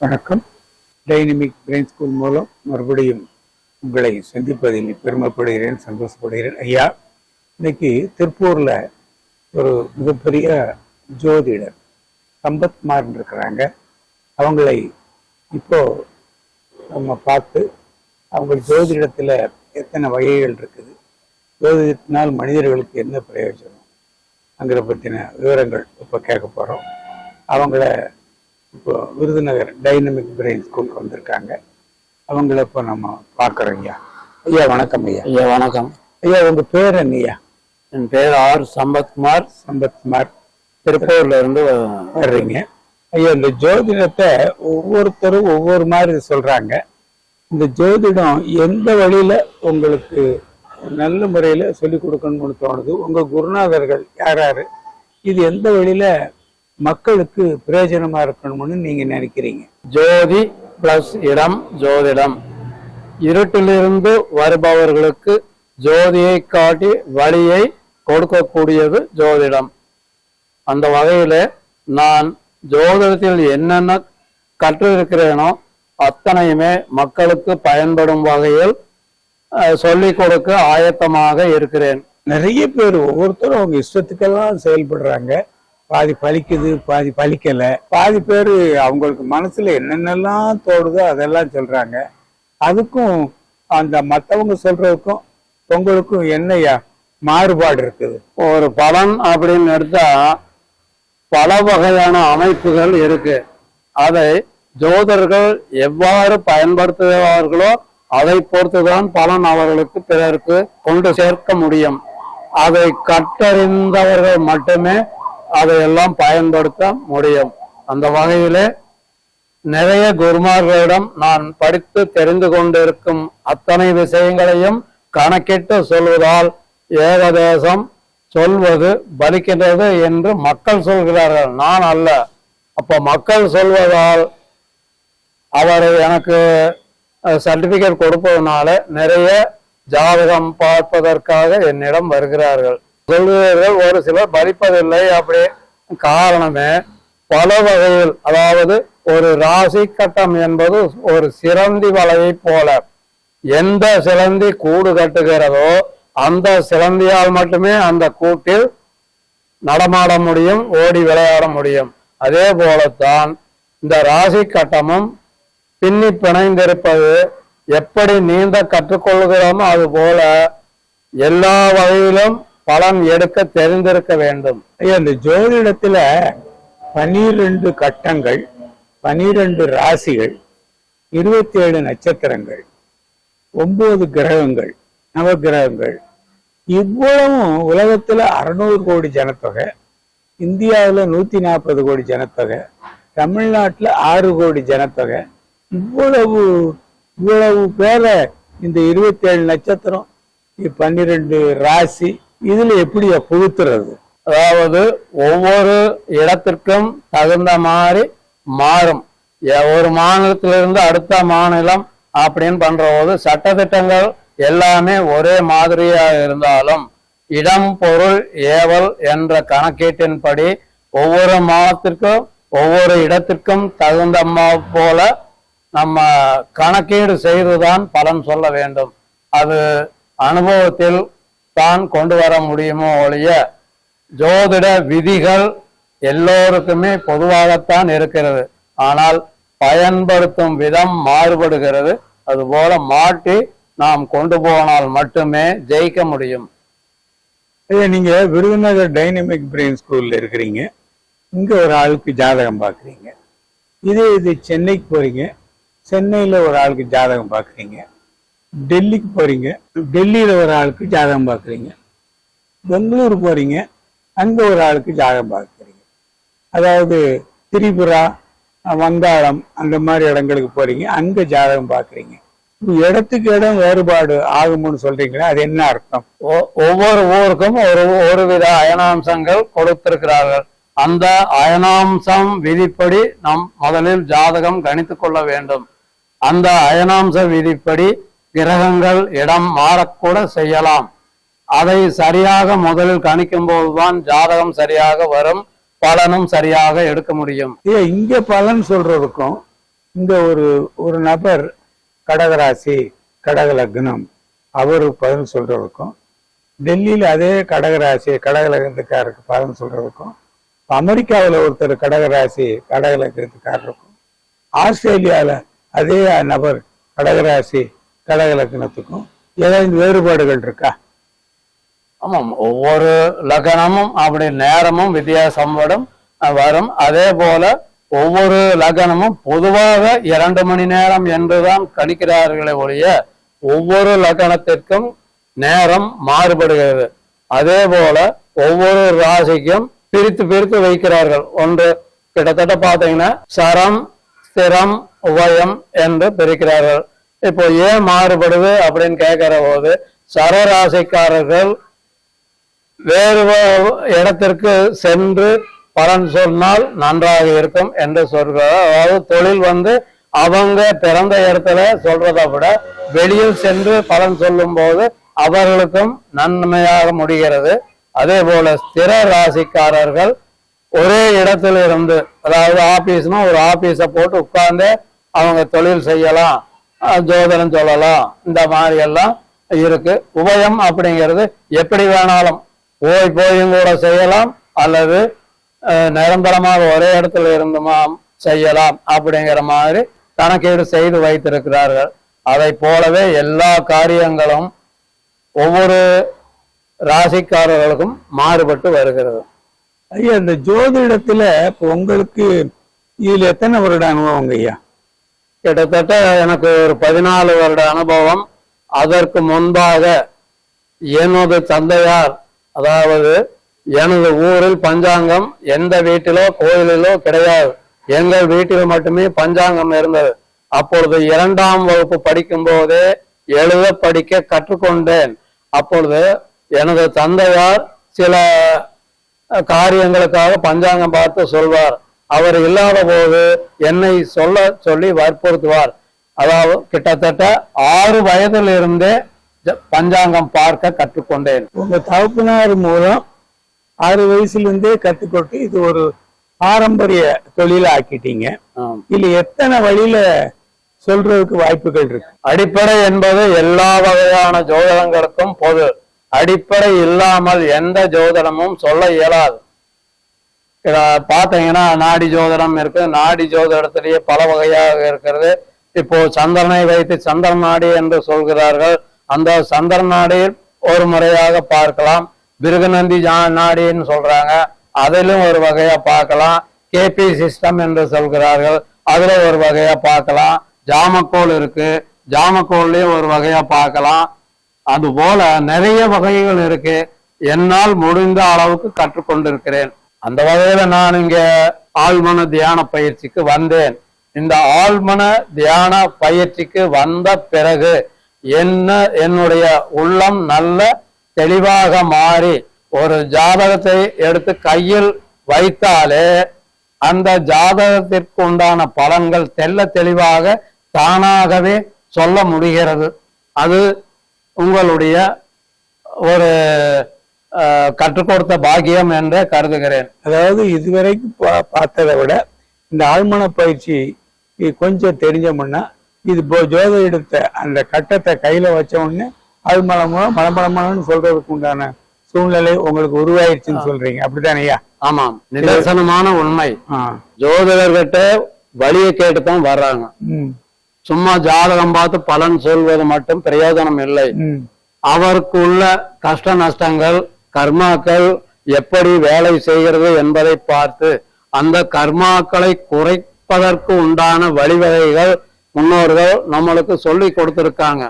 வணக்கம். Dynamic brain school மூலம் மறுபடியும் உங்களை சந்திப்பதில் பெருமைப்படுகிறேன் சந்தோஷப்படுகிறேன். ஐயா இன்னைக்கு திருப்பூர்ல ஒரு மிகப்பெரிய ஜோதிடர் சம்பத்குமார் இருக்கிறாங்க அவங்களை இப்போ நம்ம பார்த்து அவங்க ஜோதிடத்தில் எத்தனை வகைகள் இருக்குது ஜோதிடத்தினால் மனிதர்களுக்கு என்ன பிரயோஜனம் அங்கிற பற்றின விவரங்கள் இப்போ கேட்க போகிறோம் அவங்கள இப்போ விருதுநகர் டைனமிக் பிரெயின் ஸ்கூலுக்கு வந்திருக்காங்க. அவங்கள இப்போ நம்ம பார்க்குறோம் ஐயா. ஐயா வணக்கம் ஐயா. ஐயா வணக்கம். ஐயா உங்க பேர் என்னய்யா என் பேர் ஆர் சம்பத்குமார். சம்பத்குமார். திருப்பூர்ல இருந்து வர்றீங்க. ஐயா இந்த ஜோதிடத்தை ஒவ்வொருத்தரும் ஒவ்வொரு மாதிரி சொல்றாங்க. இந்த ஜோதிடம் எந்த வழியில உங்களுக்கு நல்ல முறையில சொல்லி கொடுக்கணும்னு தோணுது? உங்க குருநாதர்கள் யார் யாரு? இது எந்த வழியில மக்களுக்கு பிரயோஜனமா இருக்கணும்னு நீங்க நினைக்கிறீங்க? ஜோதி பிளஸ் இடம் ஜோதிடம். இருட்டிலிருந்து வருபவர்களுக்கு ஜோதியை காட்டி வழியை கொடுக்கக்கூடியது ஜோதிடம். அந்த வகையில நான் ஜோதிடத்தில் என்னென்ன கற்றிருக்கிறேனோ அத்தனையுமே மக்களுக்கு பயன்படும் வகையில் அஹ், சொல்லிக் கொடுக்க ஆயத்தமாக இருக்கிறேன். நிறைய பேர் ஒவ்வொருத்தரும் அவங்க இஷ்டத்துக்கெல்லாம் செயல்படுறாங்க. பாதி பலிக்குது பாதி பலிக்கல பாதி பேர் அவங்களுக்கு மனசுல என்னென்னலாம் தோடுதோ அதெல்லாம் சொல்றாங்க. அதுக்கும் அந்த மத்தவங்க சொல்றதுக்கும் உங்களுக்கும் என்னையா மாறுபாடு இருக்குது? ஒரு பலன் அப்படின்னு எடுத்தா பல வகையான அமைப்புகள் இருக்கு. அதை ஜோதர்கள் எவ்வாறு பயன்படுத்துகிறார்களோ அதை பொறுத்துதான் பலன் அவர்களுக்கு பிறருக்கு கொண்டு சேர்க்க முடியும். அதை கற்றறிந்தவர்கள் மட்டுமே அதையெல்லாம் பயன்படுத்த முடியும். அந்த வகையிலே நிறைய குருமார்களிடம் நான் படித்து தெரிந்து கொண்டிருக்கும் அத்தனை விஷயங்களையும் கணக்கிட்டு சொல்வதால் ஏகதேசம் சொல்வது பலிக்கின்றது என்று மக்கள் சொல்கிறார்கள். நான் அல்ல. அப்ப மக்கள் சொல்வதால் அவர் எனக்கு சர்டிபிகேட் கொடுப்பதனால நிறைய ஜாதகம் பார்ப்பதற்காக என்னிடம் வருகிறார்கள். சொல்கிறார்கள் ஒரு சிலர் பலிப்பதில்லை அப்படி காரணமே பல வகையில் அதாவது ஒரு ராசி கட்டம் என்பது ஒரு சிறந்தி வலையை போல. எந்த சிலந்தி கூடு கட்டுகிறதோ அந்த சிலந்தியால் மட்டுமே அந்த கூட்டில் நடமாட முடியும் ஓடி விளையாட முடியும். அதே போலத்தான் இந்த ராசி கட்டமும் பின்னி பிணைந்திருப்பது எப்படி நீந்த கற்றுக்கொள்கிறோமோ அது போல எல்லா வகையிலும் பலன் எடுக்க தெரிந்திருக்க வேண்டும். அந்த ஜோதிடத்துல பனிரெண்டு கட்டங்கள் பனிரெண்டு ராசிகள் இருபத்தி ஏழு நட்சத்திரங்கள் ஒன்பது கிரகங்கள் நவகிரகங்கள் இவ்வளவும் உலகத்துல அறுநூறு கோடி ஜனத்தொகை இந்தியாவுல நூத்தி நாற்பது கோடி ஜனத்தொகை தமிழ்நாட்டுல ஆறு கோடி ஜனத்தொகை. இவ்வளவு இவ்வளவு பேரை இந்த இருபத்தி ஏழு நட்சத்திரம் பன்னிரெண்டு ராசி இதுல எப்படி புகுத்துறது? அதாவது ஒவ்வொரு இடத்திற்கும் தகுந்த மாதிரி மாறும். ஒரு மாநிலத்திலிருந்து அடுத்த மாநிலம் அப்படின்னு பண்ற போது சட்டத்திட்டங்கள் எல்லாமே ஒரே மாதிரியா இருந்தாலும் இடம் பொருள் ஏவல் என்ற கணக்கீட்டின்படி ஒவ்வொரு மாதத்திற்கும் ஒவ்வொரு இடத்திற்கும் தகுந்த போல நம்ம கணக்கீடு செய்துதான் பலன் சொல்ல வேண்டும். அது அனுபவத்தில் தான் கொண்டு வர முடியுமோ ஒழிய ஜோதிட விதிகள் எல்லோருக்குமே பொதுவாகத்தான் இருக்கிறது. ஆனால் பயன்படுத்தும் விதம் மாறுபடுகிறது. அதுபோல மாட்டி நாம் கொண்டு போனால் மட்டுமே ஜெயிக்க முடியும். ஐயா நீங்க விருதுநகர் டைனமிக் பிரெயின் ஸ்கூல்ல இருக்கிறீங்க. இங்க ஒரு ஆளுக்கு ஜாதகம் பாக்குறீங்க. இதே இது சென்னைக்கு போறீங்க. சென்னையில ஒரு ஆளுக்கு ஜாதகம் பாக்குறீங்க. டெல்லிக்கு போறீங்க டெல்லியில ஒரு ஆளுக்கு ஜாதகம் பார்க்குறீங்க. பெங்களூர் போறீங்க அங்க ஒரு ஆளுக்கு ஜாதகம் பாக்குறீங்க அதாவது திரிபுரா வங்காளம் அந்த மாதிரி இடங்களுக்கு போறீங்க அங்க ஜாதகம் பார்க்குறீங்க. இடத்துக்கு இடம் வேறுபாடு ஆகும்னு சொல்றீங்களா அது என்ன அர்த்தம்? ஒ- ஒவ்வொரு ஊருக்கும் ஒரு ஒரு வித அயனாம்சங்கள் கொடுத்திருக்கிறார்கள். அந்த அயனாம்சம் விதிப்படி நாம் முதலில் ஜாதகம் கணித்துக் கொள்ள வேண்டும். அந்த அயனாம்ச விதிப்படி கிரகங்கள் இடம் மாறக்கூட செய்யலாம். அதை சரியாக முதலில் கணிக்கும் போதுதான் ஜாதகம் சரியாக வரும் பலனும் சரியாக எடுக்க முடியும். ஏ இங்க பலன் சொல்றதுக்கும் இந்த ஒரு ஒரு நபர் கடகராசி கடக லக்னம் அவரு பலன் சொல்றதுக்கும் டெல்லியில அதே கடகராசி கடக லக்னத்துக்காரருக்கு பலன் சொல்றதுக்கும் அமெரிக்காவில் ஒருத்தர் கடகராசி கடக லக்னத்துக்காரருக்கும் ஆஸ்திரேலியாவில் அதே நபர் கடகராசி கடக லக்னத்துக்கும் ஏதாவது வேறுபாடுகள் இருக்கா? ஆமாம் ஒவ்வொரு லக்னமும் அப்படி நேரமும் வித்தியாசம் வரும் வரும். அதே போல ஒவ்வொரு லக்னமும் பொதுவாக இரண்டு மணி நேரம் என்றுதான் கணிக்கிறார்களே ஒழிய ஒவ்வொரு லக்னத்திற்கும் நேரம் மாறுபடுகிறது. அதே போல ஒவ்வொரு ராசிக்கும் பிரித்து பிரித்து வைக்கிறார்கள். ஒன்று கிட்டத்தட்ட பார்த்தீங்கன்னா சரம் ஸ்திரம் உபயம் என்று பிரிக்கிறார்கள். இப்போ ஏன் மாறுபடுது அப்படின்னு கேட்கிற போது சரராசிக்காரர்கள் வேறு இடத்திற்கு சென்று பலன் சொன்னால் நன்றாக இருக்கும் என்று சொல்கிறார் அதாவது தொழில் வந்து அவங்க பிறந்த இடத்துல சொல்றதை விட வெளியில் சென்று பலன் சொல்லும் போது அவர்களுக்கும் நன்மையாக முடிகிறது. அதே போல ஸ்திர ராசிக்காரர்கள் ஒரே இடத்துல இருந்து அதாவது ஆபீஸ்னா ஒரு ஆபீஸை போட்டு உட்கார்ந்து அவங்க தொழில் செய்யலாம். ஜோதனம் ஜோதிடம் சொல்லலாம். இந்த மாதிரி எல்லாம் இருக்கு. உபயம் அப்படிங்கிறது எப்படி வேணாலும் போய் போயும் கூட செய்யலாம். அல்லது நிரந்தரமாக ஒரே இடத்துல இருந்துமா செய்யலாம் அப்படிங்கிற மாதிரி கணக்கீடு செய்து வைத்திருக்கிறார்கள். அதை போலவே எல்லா காரியங்களும் ஒவ்வொரு ராசிக்காரர்களுக்கும் மாறுபட்டு வருகிறது. ஐயா இந்த ஜோதிடத்துல இப்போ உங்களுக்கு இதுல எத்தனை வருட அனுபவங்க ஐயா? கிட்டத்தட்ட எனக்கு ஒரு பதினாலு வருட அனுபவம். அதற்கு முன்பாக எனது தந்தையார் அதாவது எனது ஊரில் பஞ்சாங்கம் எந்த வீட்டிலோ கோயிலிலோ கிடையாது. எங்கள் வீட்டில் மட்டுமே பஞ்சாங்கம் இருந்தது. அப்பொழுது இரண்டாம் வகுப்பு படிக்கும் போதே எழுத படிக்க கற்றுக்கொண்டேன். அப்பொழுது எனது தந்தையார் சில காரியங்களுக்காக பஞ்சாங்கம் பார்த்து சொல்வார். அவர் இல்லாத போது என்னை சொல்ல சொல்லி வற்புறுத்துவார். அதாவது கிட்டத்தட்ட ஆறு வயதில் இருந்தே பஞ்சாங்கம் பார்க்க கற்றுக்கொண்டேன். உங்க தகப்பனார் மூலம் ஆறு வயசுல இருந்தே கத்துக்கொண்டு இது ஒரு பாரம்பரிய தொழில ஆக்கிட்டீங்க. இதுல எத்தனை வழியில சொல்றதுக்கு வாய்ப்புகள் இருக்கு? அடிப்படை என்பது எல்லா வகையான ஜோதிடங்களுக்கும் பொது. அடிப்படை இல்லாமல் எந்த ஜோதிடமும் சொல்ல இயலாது. பார்த்தீங்கன்னா நாடி ஜோதிடம் இருக்குது நாடி ஜோதிடத்திலேயே பல வகையாக இருக்கிறது. இப்போ சந்திரனை வைத்து சந்திர நாடி என்று சொல்கிறார்கள். அந்த சந்திர நாடியில் ஒரு முறையாக பார்க்கலாம். பிருகநந்தி ஜா- நாடின்னு சொல்றாங்க. அதிலும் ஒரு வகையா பார்க்கலாம். கேபி சிஸ்டம் என்று சொல்கிறார்கள். அதுல ஒரு வகையா பார்க்கலாம். ஜாமக்கோல் இருக்கு. ஜாமக்கோல்லையும் ஒரு வகையா பார்க்கலாம். அது போல நிறைய வகைகள் இருக்கு. என்னால் முடிந்த அளவுக்கு கற்றுக்கொண்டிருக்கிறேன். அந்த வகையில நான் இங்க ஆழ்மன தியான பயிற்சிக்கு வந்தேன். இந்த ஆழ்மன தியான பயிற்சிக்கு வந்த பிறகு என்ன என்னுடைய உள்ளம் நல்ல தெளிவாக மாறி ஒரு ஜாதகத்தை எடுத்து கையில் வைத்தாலே அந்த ஜாதகத்திற்கு உண்டான பலன்கள் தெல்ல தெளிவாக தானாகவே சொல்ல முடிகிறது. அது உங்களுடைய ஒரு கற்றுக் கொடுத்த பாக்கியம் என்று கருதுகிறேன். அதாவது இதுவரைக்கும் பார்த்ததை விட இந்த ஆழ்மன பயிற்சி கொஞ்சம் தெரிஞ்சோம்னா இது போ- ஜோதிடத்தை அந்த கட்டத்தை கையில வச்ச உடனே ஆழ்மனமோ மலமளமலன்னு சொல்றதுக்கு உண்டான சூழ்நிலை உங்களுக்கு உருவாயிருச்சுன்னு சொல்றீங்க. அப்படித்தானே ஐயா? ஆமாம். நிதர்சனமான உண்மை. ஜோதிடர்கிட்ட வழியை கேட்டுதான் வர்றாங்க. சும்மா ஜாதகம் பார்த்து பலன் சொல்வது மட்டும் பிரயோஜனம் இல்லை. அவருக்கு உள்ள கஷ்ட நஷ்டங்கள் கர்மாக்கள் எப்படி வேலை செய்கிறது என்பதை பார்த்து அந்த கர்மாக்களை குறைப்பதற்கு உண்டான வழிவகைகள் முன்னோர்கள் நம்மளுக்கு சொல்லி கொடுத்துருக்காங்க.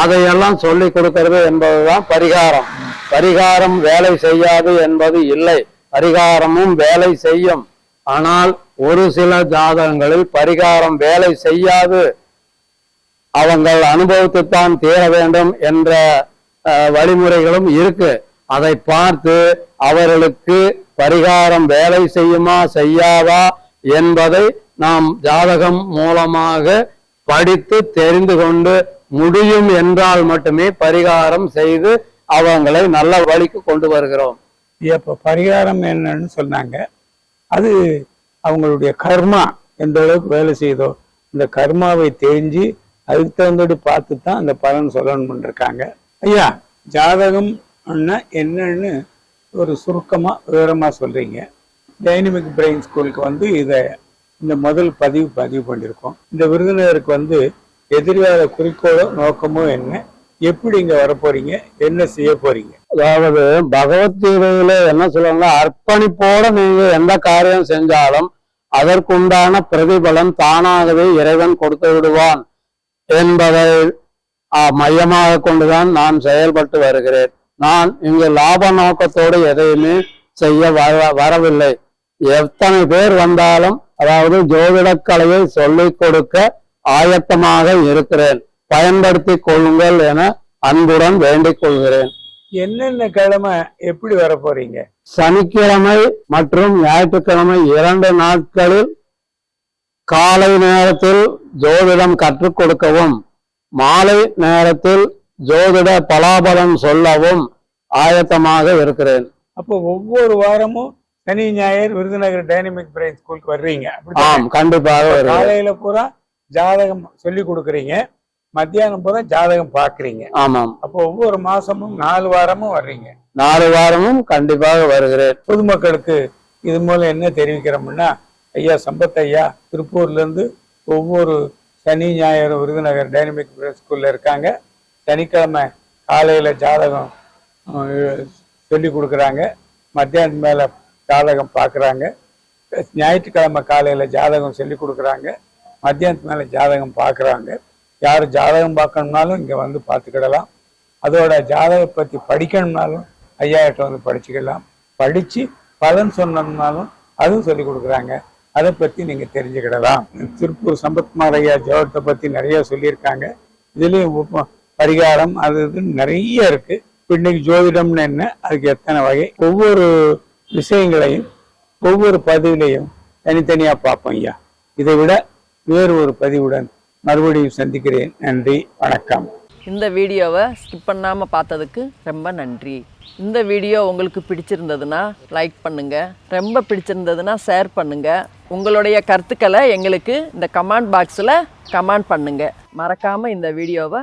அதையெல்லாம் சொல்லி கொடுக்கிறது என்பதுதான் பரிகாரம். பரிகாரம் வேலை செய்யாது என்பது இல்லை. பரிகாரமும் வேலை செய்யும். ஆனால் ஒரு சில ஜாதகங்களில் பரிகாரம் வேலை செய்யாது. அவங்கள் அனுபவித்துத்தான் தீர வேண்டும் என்ற வழிமுறைகளும் இருக்கு. அதை பார்த்து அவர்களுக்கு பரிகாரம் வேலை செய்யுமா செய்யாதா என்பதை நாம் ஜாதகம் மூலமாக படித்து தெரிந்து கொண்டு முடியும் என்றால் மட்டுமே பரிகாரம் செய்து அவங்களை நல்ல வழிக்கு கொண்டு வருகிறோம். இப்போ பரிகாரம் என்னன்னு சொன்னாங்க. அது அவங்களுடைய கர்மா எந்த அளவுக்கு வேலை செய்தோ இந்த கர்மாவை தெரிஞ்சு அதுக்கு தகுந்தபடி பார்த்து தான் அந்த பலன் சொல்லணும்னு இருக்காங்க. ஐயா ஜாதகம் என்னன்னு ஒரு சுருக்கமாக விவரமாக சொல்கிறீங்க டைனமிக் பிரெயின் ஸ்கூலுக்கு வந்து இதை இந்த முதல் பதிவு பதிவு பண்ணியிருக்கோம் இந்த விருதுநகருக்கு வந்து எதிர்கால குறிக்கோளோ நோக்கமோ என்ன? எப்படி இங்க வரப்போறீங்க? என்ன செய்ய போறீங்க? அதாவது பகவத்கீதையில என்ன சொல்லுவாங்கன்னா அர்ப்பணிப்போட நீங்க எந்த காரியம் செஞ்சாலும் அதற்குண்டான பிரதிபலம் தானாகவே இறைவன் கொடுத்து விடுவான் என்பதை மையமாக கொண்டுதான் நான் செயல்பட்டு வருகிறேன். நான் இங்கு லாப நோக்கத்தோடு எதையுமே செய்ய வர வரவில்லை. எத்தனை பேர் வந்தாலும் அதாவது ஜோதிடக்கலையை சொல்லிக் கொடுக்க ஆயத்தமாக இருக்கிறேன். பயன்படுத்தி கொள்ளுங்கள் என அன்புடன் வேண்டிக் கொள்கிறேன். என்னென்ன கிழமை எப்படி வர போறீங்க? சனிக்கிழமை மற்றும் ஞாயிற்றுக்கிழமை இரண்டு நாட்களில் காலை நேரத்தில் ஜோதிடம் கற்றுக் கொடுக்கவும் மாலை நேரத்தில் ஜோதிட பலாபலம் சொல்லவும் ஆயத்தமாக இருக்கிறேன். அப்போ ஒவ்வொரு வாரமும் சனி ஞாயிறு விருதுநகர் டைனமிக் பிரெயின் ஸ்கூலுக்கு வர்றீங்க? ஆம் கண்டிப்பாக காலையில பூரா ஜாதகம் சொல்லி கொடுக்குறீங்க. மத்தியானம் பூரா ஜாதகம் பாக்குறீங்க ஆமாம். அப்போ ஒவ்வொரு மாசமும் நாலு வாரமும் வர்றீங்க. நாலு வாரமும் கண்டிப்பாக வருகிறேன். பொதுமக்களுக்கு இது மூலம் என்ன தெரிவிக்கிறோம்னா ஐயா சம்பத் ஐயா திருப்பூர்ல இருந்து ஒவ்வொரு சனி ஞாயிறு விருதுநகர் டைனமிக் ஸ்கூல்ல இருக்காங்க. சனிக்கிழமை காலையில் ஜாதகம் சொல்லி கொடுக்குறாங்க. மத்தியானம் மேலே ஜாதகம் பார்க்குறாங்க. ஞாயிற்றுக்கிழமை காலையில் ஜாதகம் சொல்லி கொடுக்குறாங்க. மத்தியானத்து மேலே ஜாதகம் பார்க்குறாங்க. யார் ஜாதகம் பார்க்கணும்னாலும் இங்கே வந்து பார்த்துக்கிடலாம். அதோட ஜாதகம் பற்றி படிக்கணும்னாலும் ஐயா வந்து படிச்சுக்கலாம். படித்து பலன் சொன்னோம்னாலும் அதுவும் சொல்லி கொடுக்குறாங்க. அதை பற்றி நீங்கள் தெரிஞ்சுக்கிடலாம். திருப்பூர் சம்பத்குமார் ஐயா ஜோகத்தை பற்றி நிறைய சொல்லியிருக்காங்க. இதுலேயும் பரிகாரம் அது இதுன்னு நிறைய இருக்கு. இன்னைக்கு ஜோதிடம்னு என்ன அதுக்கு எத்தனை வகை? ஒவ்வொரு விஷயங்களையும் ஒவ்வொரு பதிவிலையும் தனித்தனியா பார்ப்போம் ஐயா. இதை விட வேறு ஒரு பதிவுடன் மறுபடியும் சந்திக்கிறேன். நன்றி வணக்கம். இந்த வீடியோவை ஸ்கிப் பண்ணாமல் பார்த்ததுக்கு ரொம்ப நன்றி. இந்த வீடியோ உங்களுக்கு பிடிச்சிருந்ததுன்னா லைக் பண்ணுங்கள் ரொம்ப பிடிச்சிருந்ததுன்னா ஷேர் பண்ணுங்கள் உங்களுடைய கருத்துக்களை எங்களுக்கு இந்த கமெண்ட் பாக்ஸில் கமெண்ட் பண்ணுங்கள் மறக்காமல் இந்த வீடியோவை